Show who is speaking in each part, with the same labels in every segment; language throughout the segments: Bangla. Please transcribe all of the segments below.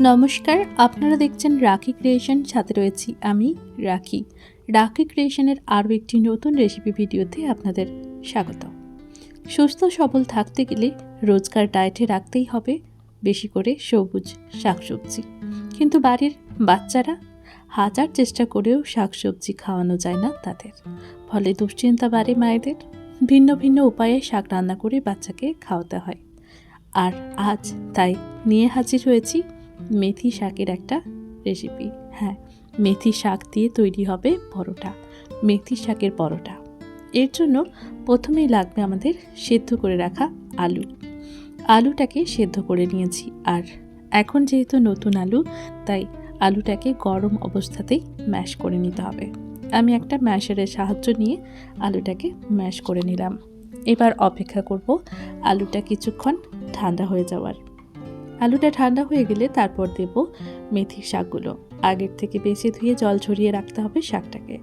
Speaker 1: নমস্কার, আপনারা দেখছেন রাখি ক্রিয়েশন, সাথে রয়েছি আমি, রাখি। রাখি ক্রিয়েশনের আরও একটি নতুন রেসিপি ভিডিওতে আপনাদের স্বাগত। সুস্থ, সবল থাকতে গেলে রোজকার ডায়েটে রাখতেই হবে, বেশি করে সবুজ শাকসবজি। কিন্তু বাড়ির বাচ্চারা হাজার চেষ্টা করেও শাকসবজি খাওয়ানো যায় না তাদের। ফলে দুশ্চিন্তা বাড়ে মায়েদের। ভিন্ন ভিন্ন উপায়ে শাক রান্না করে বাচ্চাকে খাওয়াতে হয়। আর আজ তাই নিয়ে হাজির হয়েছি মেথি শাকের একটা রেসিপি হ্যাঁ মেথি শাক দিয়ে তৈরি হবে পরোটা, মেথি শাকের পরোটা। এর জন্য প্রথমেই লাগবে আমাদের সেদ্ধ করে রাখা আলু। আলুটাকে সেদ্ধ করে নিয়েছি, আর এখন যেহেতু নতুন আলু, তাই আলুটাকে গরম অবস্থাতেই ম্যাশ করে নিতে হবে। আমি একটা ম্যাশারের সাহায্য নিয়ে আলুটাকে ম্যাশ করে নিলাম। এবার অপেক্ষা করব আলুটা কিছুক্ষণ ঠান্ডা হয়ে যাওয়ার। আলুটা ঠান্ডা হয়ে গেলে তারপর দেব মেথি শাকগুলো। আগের থেকে বেশি ধুয়ে জল ঝরিয়ে রাখতে হবে শাকটাকে।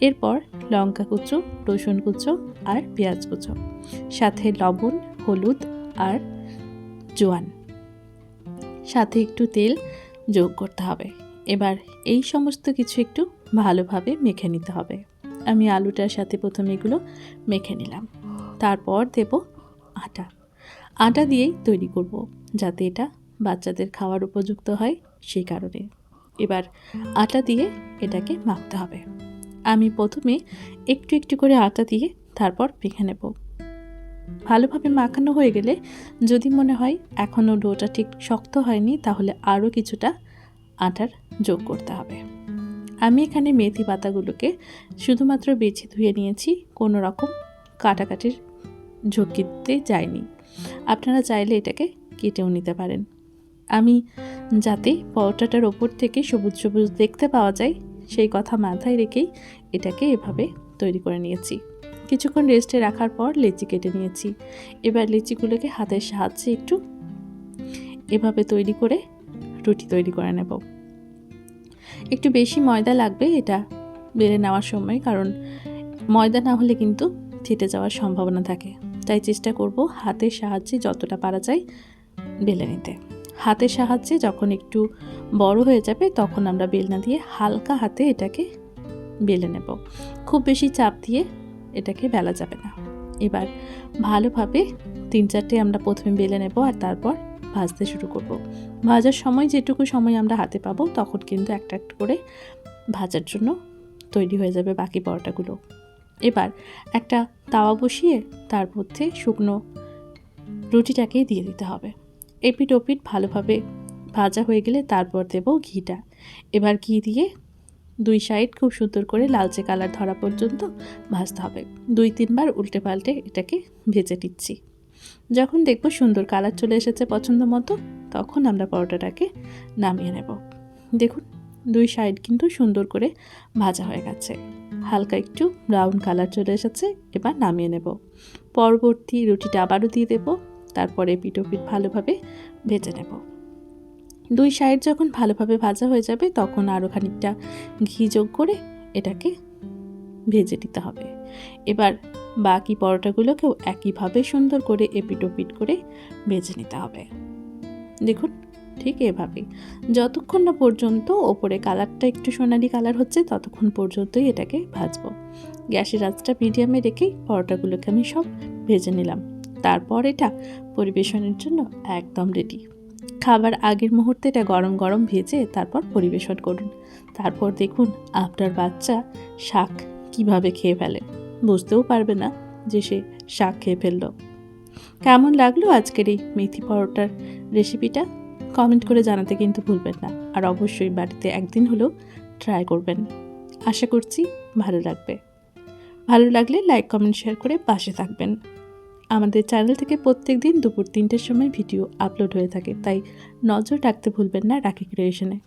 Speaker 1: এরপর লঙ্কা কুচো, রসুন কুচো আর পেঁয়াজ কুচো। সাথে লবণ, হলুদ আর জোয়ান। সাথে একটু তেল যোগ করতে হবে। এবার এই সমস্ত কিছু একটু ভালোভাবে মেখে নিতে হবে। আমি আলুটার সাথে প্রথমে এগুলো মেখে নিলাম। তারপর দেব আটা। আটা দিয়েই তৈরি করব, যাতে এটা বাচ্চাদের খাওয়ার উপযুক্ত হয় সেই কারণে। এবার আটা দিয়ে এটাকে মাখতে হবে। আমি প্রথমে একটু একটু করে আটা দিয়ে তারপর মেখে নেব। ভালোভাবে মাখানো হয়ে গেলে যদি মনে হয় এখনও ডোটা ঠিক শক্ত হয়নি, তাহলে আরও কিছুটা আটার যোগ করতে হবে। আমি এখানে মেথি পাতাগুলোকে শুধুমাত্র বেছে ধুয়ে নিয়েছি, কোনো রকম কাটাকাটির ঝুঁকিতে যায়নি। আপনারা চাইলে এটাকে কেটেও নিতে পারেন। আমি যাতে পরোটাটার ওপর থেকে সবুজ সবুজ দেখতে পাওয়া যায়, সেই কথা মাথায় রেখেই এটাকে এভাবে তৈরি করে নিয়েছি। কিছুক্ষণ রেস্টে রাখার পর লেচি কেটে নিয়েছি। এবার লিচিগুলোকে হাতের সাহায্যে একটু এভাবে তৈরি করে রুটি তৈরি করে নেব। একটু বেশি ময়দা লাগবে এটা বেড়ে নেওয়ার সময়, কারণ ময়দা না হলে কিন্তু ফেটে যাওয়ার সম্ভাবনা থাকে। তাই চেষ্টা করব হাতের সাহায্যে যতটা পারা যায় বেলে নিতে। হাতের সাহায্যে যখন একটু বড় হয়ে যাবে তখন আমরা বেলনা দিয়ে হালকা হাতে এটাকে বেলে নেব। খুব বেশি চাপ দিয়ে এটাকে বেলা যাবে না। এবার ভালোভাবে তিন চারটে আমরা প্রথমে বেলে নেব আর তারপর ভাজতে শুরু করব। ভাজার সময় যেটুকু সময় আমরা হাতে পাবো তখন কিন্তু একটা একটা করে ভাজার জন্য তৈরি হয়ে যাবে বাকি পরোটাগুলো। এবার একটা তাওয়া বসিয়ে তার মধ্যে শুকনো রুটিটাকে দিয়ে দিতে হবে। এপিট ওপিট ভালোভাবে ভাজা হয়ে গেলে তারপর দেব ঘিটা। এবার ঘি দিয়ে দুই সাইড খুব সুন্দর করে লালচে কালার ধরা পর্যন্ত ভাজতে হবে। দুই তিনবার উল্টে পাল্টে এটাকে ভেজে নিচ্ছি। যখন দেখব সুন্দর কালার চলে এসেছে পছন্দ মতো, তখন আমরা পরোটাটাকে নামিয়ে নেব। দেখুন, দুই সাইড কিন্তু সুন্দর করে ভাজা হয়ে গেছে। হালকা একটু ব্রাউন কালার চলে এসেছে, এবার নামিয়ে নেব। পরবর্তী রুটিটা আবারও দিয়ে দেব, তারপরে পিঠোপিঠ ভালোভাবে ভেজে নেব। দুই সাইড যখন ভালোভাবে ভাজা হয়ে যাবে, তখন আরও খানিকটা ঘি যোগ করে এটাকে ভেজে নিতে হবে। এবার বাকি পরোটাগুলোকেও একইভাবে সুন্দর করে এপিটোপিট করে ভেজে নিতে হবে। দেখুন ঠিক এভাবেই। যতক্ষণ না পর্যন্ত ওপরে কালারটা একটু সোনালি কালার হচ্ছে, ততক্ষণ পর্যন্তই এটাকে ভাজবো। গ্যাসের আঁচটা মিডিয়ামে রেখেই পরোটাগুলোকে আমি সব ভেজে নিলাম। তারপর এটা পরিবেশনের জন্য একদম রেডি খাবার আগের মুহূর্তে এটা গরম গরম ভেজে তারপর পরিবেশন করুন। তারপর দেখুন আপনার বাচ্চা শাক কীভাবে খেয়ে ফেলে। বুঝতেও পারবে না যে সে শাক খেয়ে ফেলল। কেমন লাগল আজকের এই মেথি পরোটার রেসিপিটা? কমেন্ট করে জানাতে কিন্তু ভুলবেন না। আর অবশ্যই বাড়িতে একদিন হলেও ট্রাই করবেন। আশা করছি ভালো লাগবে। ভালো লাগলে লাইক কমেন্ট শেয়ার করে পাশে থাকবেন। আমাদের চ্যানেল থেকে প্রত্যেক দিন দুপুর তিনটের সময় ভিডিও আপলোড হয়ে থাকে। তাই নজর রাখতে ভুলবেন না রাখি ক্রিয়েশনে